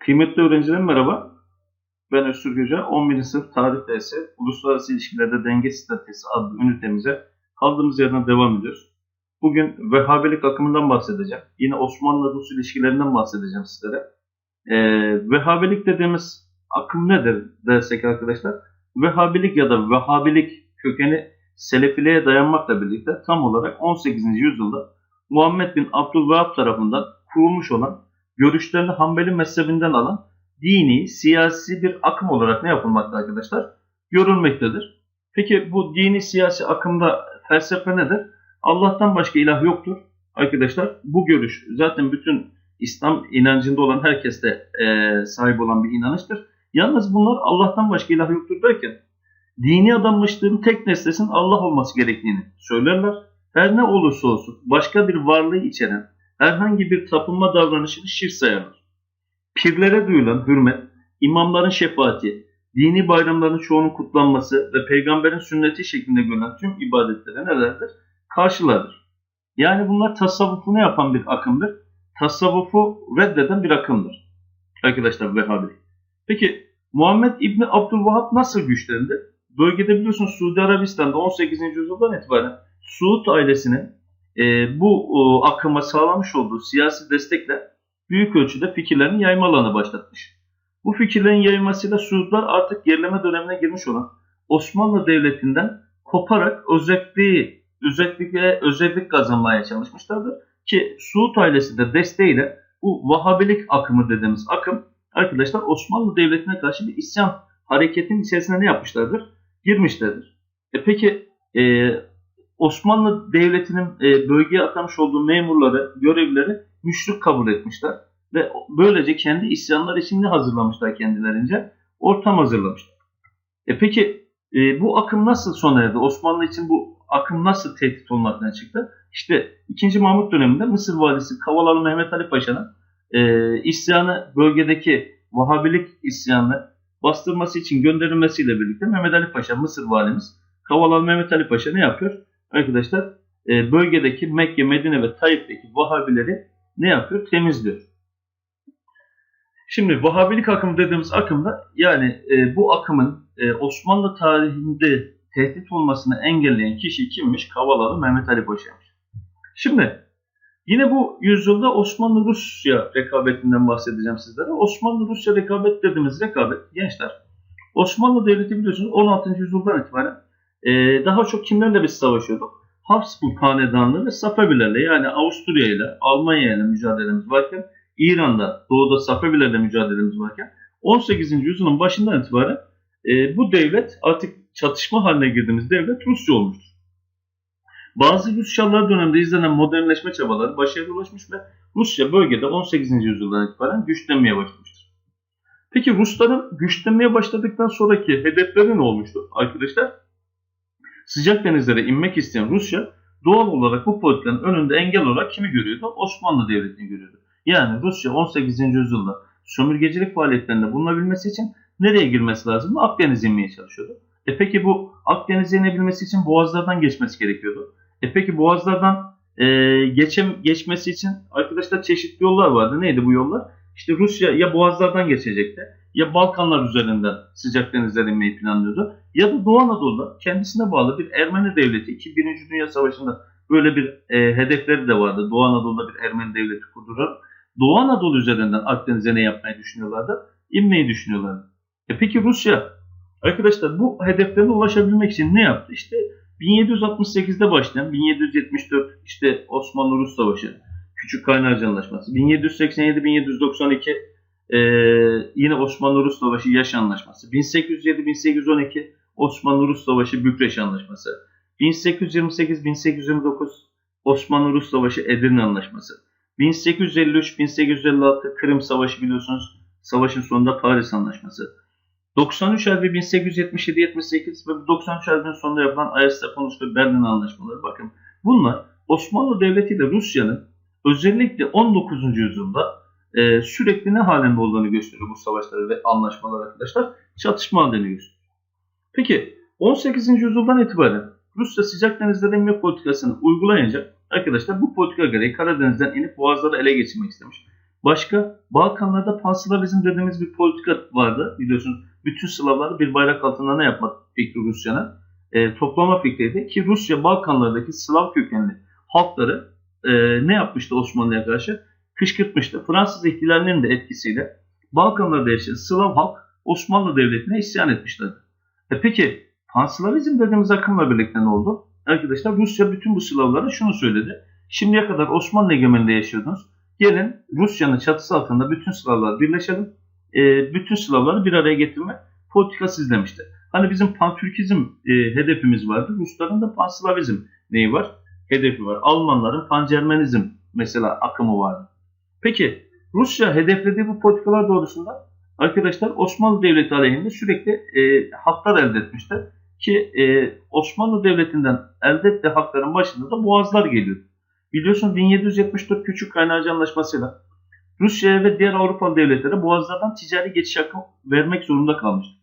Kıymetli öğrencilerim merhaba. Ben Öztürk Hoca. 11. sınıf tarih dersi Uluslararası İlişkilerde Denge Stratejisi adlı ünitemize kaldığımız yerden devam ediyoruz. Bugün Vehhabilik akımından bahsedeceğim. Yine Osmanlı-Rus ilişkilerinden bahsedeceğim sizlere. Ee, Vehhabilik dediğimiz akım nedir dersek arkadaşlar? Vehhabilik ya da Vehhabilik kökeni Selefiliğe dayanmakla birlikte tam olarak 18. yüzyılda Muhammed bin Abdülvahhab tarafından kurulmuş olan görüşlerini Hanbeli mezhebinden alan dini, siyasi bir akım olarak ne yapılmakta arkadaşlar? Görülmektedir. Peki bu dini, siyasi akımda felsefe nedir? Allah'tan başka ilah yoktur. Arkadaşlar bu görüş zaten bütün İslam inancında olan herkeste e, sahip olan bir inanıştır. Yalnız bunlar Allah'tan başka ilah yoktur derken dini adanmışlığın tek nesnesinin Allah olması gerektiğini söylerler. Her ne olursa olsun başka bir varlığı içeren herhangi bir tapınma davranışını şirk sayarlar. Pirlere duyulan hürmet, imamların şefaati, dini bayramların çoğunun kutlanması ve peygamberin sünneti şeklinde görülen tüm ibadetlere nelerdir? Karşılardır. Yani bunlar tasavvufunu yapan bir akımdır. Tasavvufu reddeden bir akımdır. Arkadaşlar Vehhabi. Peki Muhammed İbni Abdülvahhab nasıl güçlendi? Bölgede biliyorsunuz Suudi Arabistan'da 18. yüzyıldan itibaren Suud ailesinin e, bu o, akıma sağlamış olduğu siyasi destekle büyük ölçüde fikirlerini yaymalarını başlatmış. Bu fikirlerin yayılmasıyla Suudlar artık gerileme dönemine girmiş olan Osmanlı Devleti'nden koparak özelliği, özellik ve özellik kazanmaya çalışmışlardır. Ki Suud ailesi de desteğiyle bu Vahabilik akımı dediğimiz akım arkadaşlar Osmanlı Devleti'ne karşı bir isyan hareketinin içerisine ne yapmışlardır? Girmişlerdir. E peki e, Osmanlı Devleti'nin e, bölgeye atamış olduğu memurları, görevlileri müşrik kabul etmişler. Ve böylece kendi isyanlar için ne hazırlamışlar kendilerince? Ortam hazırlamışlar. E peki e, bu akım nasıl sona erdi? Osmanlı için bu akım nasıl tehdit olmaktan çıktı? İşte 2. Mahmut döneminde Mısır valisi Kavalalı Mehmet Ali Paşa'nın e, isyanı bölgedeki Vahabilik isyanını bastırması için gönderilmesiyle birlikte Mehmet Ali Paşa Mısır valimiz Kavalalı Mehmet Ali Paşa ne yapıyor? Arkadaşlar e, bölgedeki Mekke, Medine ve Taif'teki Vahabileri ne yapıyor? Temizliyor. Şimdi Vahabilik akımı dediğimiz akımda yani e, bu akımın e, Osmanlı tarihinde tehdit olmasını engelleyen kişi kimmiş? Kavalalı Mehmet Ali Paşa'ymış. Şimdi yine bu yüzyılda Osmanlı-Rusya rekabetinden bahsedeceğim sizlere. Osmanlı-Rusya rekabet dediğimiz rekabet gençler. Osmanlı Devleti biliyorsunuz 16. yüzyıldan itibaren e, daha çok kimlerle biz savaşıyorduk? Habsburg Hanedanlığı ve Safevilerle yani Avusturya ile Almanya ile mücadelemiz varken İran'da doğuda Safevilerle mücadelemiz varken 18. yüzyılın başından itibaren e, bu devlet artık çatışma haline girdiğimiz devlet Rusya olmuştur. Bazı Rusyalılar döneminde izlenen modernleşme çabaları başarıya ulaşmış ve Rusya bölgede 18. yüzyıldan itibaren güçlenmeye başlamıştır. Peki Rusların güçlenmeye başladıktan sonraki hedefleri ne olmuştu arkadaşlar? Sıcak denizlere inmek isteyen Rusya doğal olarak bu politikanın önünde engel olarak kimi görüyordu? Osmanlı Devleti'ni görüyordu. Yani Rusya 18. yüzyılda sömürgecilik faaliyetlerinde bulunabilmesi için nereye girmesi lazım? Akdeniz'e inmeye çalışıyordu. E peki bu Akdeniz'e inebilmesi için boğazlardan geçmesi gerekiyordu. E peki boğazlardan e, geçem, geçmesi için arkadaşlar çeşitli yollar vardı. Neydi bu yollar? İşte Rusya ya boğazlardan geçecekti ya Balkanlar üzerinden sıcak denizlere inmeyi planlıyordu. Ya da Doğu Anadolu'da kendisine bağlı bir Ermeni devleti ki Birinci Dünya Savaşı'nda böyle bir e, hedefleri de vardı. Doğu Anadolu'da bir Ermeni devleti kurdurarak Doğu Anadolu üzerinden Akdeniz'e ne yapmayı düşünüyorlardı? İnmeyi düşünüyorlardı. E peki Rusya arkadaşlar bu hedeflerine ulaşabilmek için ne yaptı? İşte 1768'de başlayan 1774 işte Osmanlı-Rus Savaşı, Küçük Kaynarca Anlaşması, 1787-1792 ee, yine Osmanlı-Rus Savaşı Yaş Anlaşması, 1807-1812 Osmanlı-Rus Savaşı Bükreş Anlaşması, 1828-1829 Osmanlı-Rus Savaşı Edirne Anlaşması, 1853-1856 Kırım Savaşı biliyorsunuz savaşın sonunda Paris Anlaşması, 93 Harbi 1877-78 ve 93 Harbi'nin sonunda yapılan Ayasofya Berlin Anlaşmaları. Bakın bunlar Osmanlı Devleti ile Rusya'nın özellikle 19. yüzyılda e, sürekli ne halinde olduğunu gösteriyor bu savaşları ve anlaşmalar arkadaşlar. Çatışma halini gösteriyor. Peki 18. yüzyıldan itibaren Rusya sıcak denizlere inme politikasını uygulayınca arkadaşlar bu politika gereği Karadeniz'den inip boğazları ele geçirmek istemiş. Başka Balkanlarda panslavizm dediğimiz bir politika vardı biliyorsunuz. Bütün Slavları bir bayrak altında ne yapmak fikri Rusya'nın e, toplama fikriydi ki Rusya Balkanlardaki Slav kökenli halkları e, ne yapmıştı Osmanlı'ya karşı? Kışkırtmıştı. Fransız ihtilalinin de etkisiyle Balkanlarda yaşayan Slav halk Osmanlı Devleti'ne isyan etmişlerdi. E peki Panslavizm dediğimiz akımla birlikte ne oldu? Arkadaşlar Rusya bütün bu Slavlara şunu söyledi. Şimdiye kadar Osmanlı egemenliğinde yaşıyordunuz. Gelin Rusya'nın çatısı altında bütün Slavlar birleşelim. E, bütün Slavları bir araya getirme politikası izlemişti. Hani bizim Pantürkizm e, hedefimiz vardı. Rusların da Panslavizm neyi var? Hedefi var. Almanların Pancermenizm mesela akımı vardı. Peki Rusya hedeflediği bu politikalar doğrusunda arkadaşlar Osmanlı Devleti aleyhinde sürekli e, haklar elde etmişler. Ki e, Osmanlı Devleti'nden elde ettiği hakların başında da boğazlar geliyor. Biliyorsun 1774 Küçük Kaynarca Anlaşması'yla Rusya'ya ve diğer Avrupalı devletlere boğazlardan ticari geçiş hakkı vermek zorunda kalmıştı.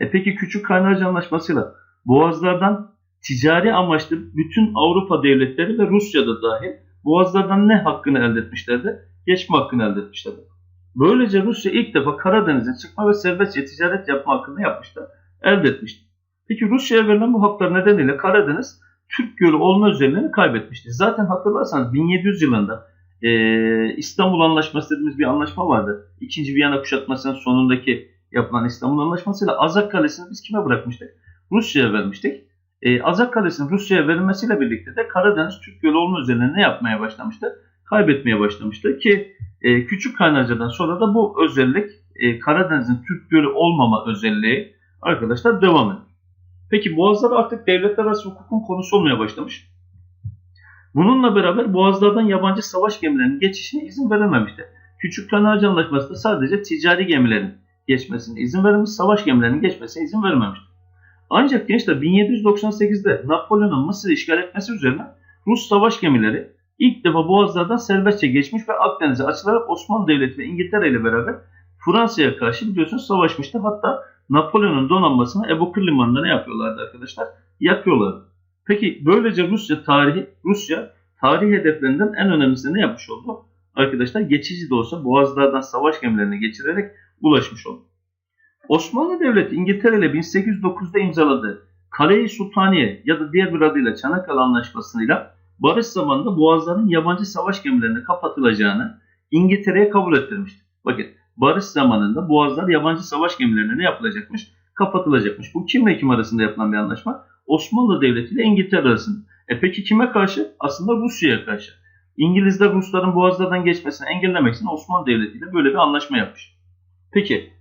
E peki Küçük Kaynarca Anlaşması'yla boğazlardan ticari amaçlı bütün Avrupa devletleri ve Rusya'da dahil boğazlardan ne hakkını elde etmişlerdi? Geçme hakkını elde etmişlerdi. Böylece Rusya ilk defa Karadeniz'e çıkma ve serbestçe ticaret yapma hakkını yapmıştı, elde etmişti. Peki Rusya'ya verilen bu haklar nedeniyle Karadeniz Türk Gölü olma özelliğini kaybetmişti. Zaten hatırlarsanız 1700 yılında e, İstanbul Anlaşması dediğimiz bir anlaşma vardı. İkinci Viyana kuşatmasının sonundaki yapılan İstanbul Anlaşması'yla Azak Kalesi'ni biz kime bırakmıştık? Rusya'ya vermiştik. E, Azak Kalesi'nin Rusya'ya verilmesiyle birlikte de Karadeniz Türk Gölü olma özelliğini ne yapmaya başlamıştı? Kaybetmeye başlamıştı ki e, Küçük Kaynarca'dan sonra da bu özellik e, Karadeniz'in Türk Gölü olmama özelliği arkadaşlar devam ediyor. Peki boğazlar artık devletler arası hukukun konusu olmaya başlamış. Bununla beraber boğazlardan yabancı savaş gemilerinin geçişine izin verilmemişti. Küçük Kanarca Anlaşması da sadece ticari gemilerin geçmesine izin verilmiş, savaş gemilerinin geçmesine izin verilmemişti. Ancak gençler 1798'de Napolyon'un Mısır'ı işgal etmesi üzerine Rus savaş gemileri ilk defa boğazlardan serbestçe geçmiş ve Akdeniz'e açılarak Osmanlı Devleti ve İngiltere ile beraber Fransa'ya karşı biliyorsunuz savaşmıştı. Hatta Napolyon'un donanmasını Ebu Limanı'nda ne yapıyorlardı arkadaşlar? Yakıyorlardı. Peki böylece Rusya tarihi Rusya tarihi hedeflerinden en önemlisi ne yapmış oldu? Arkadaşlar geçici de olsa boğazlardan savaş gemilerini geçirerek ulaşmış oldu. Osmanlı Devleti İngiltere ile 1809'da imzaladığı Kale-i Sultaniye ya da diğer bir adıyla Çanakkale Anlaşması'yla barış zamanında boğazların yabancı savaş gemilerine kapatılacağını İngiltere'ye kabul ettirmişti. Bakın barış zamanında boğazlar yabancı savaş gemilerine ne yapılacakmış? Kapatılacakmış. Bu kimle kim arasında yapılan bir anlaşma? Osmanlı Devleti ile İngiltere arasında. E peki kime karşı? Aslında Rusya'ya karşı. İngilizler Rusların boğazlardan geçmesini engellemek için Osmanlı Devleti ile böyle bir anlaşma yapmış. Peki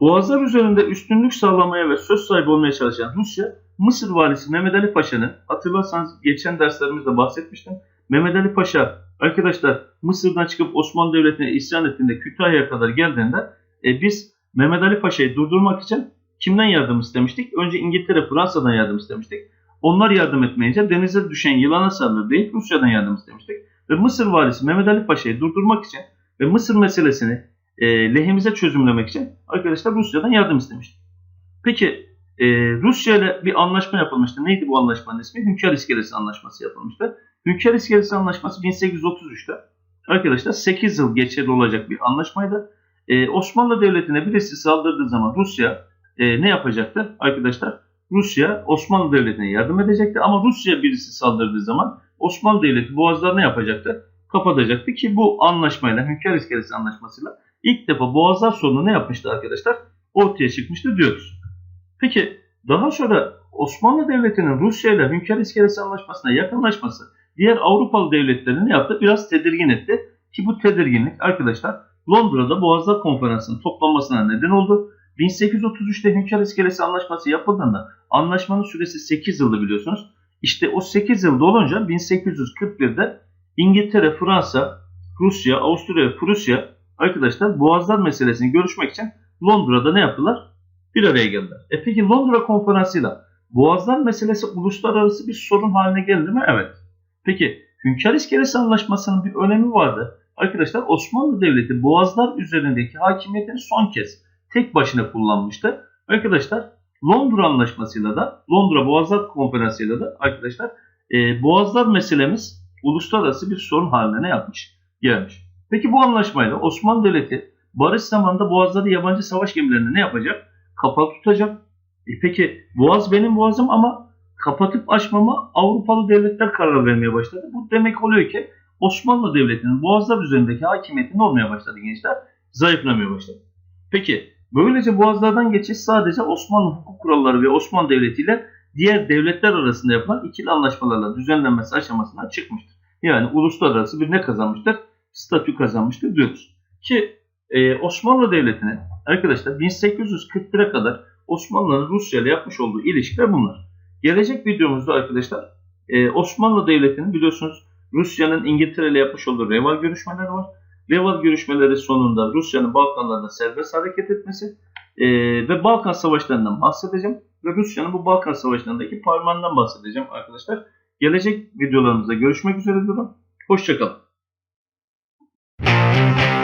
boğazlar üzerinde üstünlük sağlamaya ve söz sahibi olmaya çalışan Rusya, Mısır valisi Mehmet Ali Paşa'nın hatırlarsanız geçen derslerimizde bahsetmiştim. Mehmet Ali Paşa arkadaşlar Mısır'dan çıkıp Osmanlı Devleti'ne isyan ettiğinde Kütahya'ya kadar geldiğinde e, biz Mehmet Ali Paşa'yı durdurmak için kimden yardım istemiştik? Önce İngiltere, Fransa'dan yardım istemiştik. Onlar yardım etmeyince denize düşen yılana sarılır deyip Rusya'dan yardım istemiştik. Ve Mısır valisi Mehmet Ali Paşa'yı durdurmak için ve Mısır meselesini e, lehimize çözümlemek için arkadaşlar Rusya'dan yardım istemiştik. Peki e, Rusya ile bir anlaşma yapılmıştı. Neydi bu anlaşmanın ismi? Hünkar İskelesi Anlaşması yapılmıştı. Hünkar İskelesi Anlaşması 1833'te arkadaşlar 8 yıl geçerli olacak bir anlaşmaydı. Ee, Osmanlı Devleti'ne birisi saldırdığı zaman Rusya e, ne yapacaktı arkadaşlar? Rusya Osmanlı Devleti'ne yardım edecekti ama Rusya birisi saldırdığı zaman Osmanlı Devleti boğazlar ne yapacaktı? Kapatacaktı ki bu anlaşmayla Hünkar İskelesi Anlaşması'yla ilk defa boğazlar sorunu ne yapmıştı arkadaşlar? Ortaya çıkmıştı diyoruz. Peki daha sonra Osmanlı Devleti'nin Rusya ile Hünkar İskelesi Anlaşması'na yakınlaşması diğer Avrupalı devletlerini ne yaptı? Biraz tedirgin etti. Ki bu tedirginlik arkadaşlar Londra'da Boğazlar Konferansı'nın toplanmasına neden oldu. 1833'te Hünkar İskelesi Anlaşması yapıldığında anlaşmanın süresi 8 yıldı biliyorsunuz. İşte o 8 yılda olunca 1841'de İngiltere, Fransa, Rusya, Avusturya Prusya arkadaşlar Boğazlar meselesini görüşmek için Londra'da ne yaptılar? Bir araya geldiler. E peki Londra konferansıyla Boğazlar meselesi uluslararası bir sorun haline geldi mi? Evet. Peki Hünkar İskelesi Anlaşması'nın bir önemi vardı. Arkadaşlar Osmanlı Devleti Boğazlar üzerindeki hakimiyetini son kez tek başına kullanmıştı. Arkadaşlar Londra Anlaşması'yla da Londra Boğazlar Konferansı'yla da arkadaşlar e, Boğazlar meselemiz uluslararası bir sorun haline ne yapmış? Gelmiş. Peki bu anlaşmayla Osmanlı Devleti barış zamanında boğazları yabancı savaş gemilerine ne yapacak? Kapalı tutacak. E peki boğaz benim boğazım ama kapatıp açmama Avrupalı devletler karar vermeye başladı. Bu demek oluyor ki Osmanlı Devleti'nin boğazlar üzerindeki hakimiyeti ne olmaya başladı gençler? Zayıflamaya başladı. Peki böylece boğazlardan geçiş sadece Osmanlı hukuk kuralları ve Osmanlı Devleti ile diğer devletler arasında yapılan ikili anlaşmalarla düzenlenmesi aşamasına çıkmıştır. Yani uluslararası bir ne kazanmıştır? Statü kazanmıştır diyoruz. Ki e, Osmanlı Devleti'ne arkadaşlar 1841'e kadar Osmanlı'nın Rusya ile yapmış olduğu ilişkiler bunlar. Gelecek videomuzda arkadaşlar e, Osmanlı Devleti'nin biliyorsunuz Rusya'nın İngiltere ile yapmış olduğu Reval görüşmeleri var. Reval görüşmeleri sonunda Rusya'nın Balkanlarda serbest hareket etmesi e, ve Balkan Savaşları'ndan bahsedeceğim. Ve Rusya'nın bu Balkan Savaşları'ndaki parmağından bahsedeceğim arkadaşlar. Gelecek videolarımızda görüşmek üzere diyorum. Hoşçakalın. Thank you.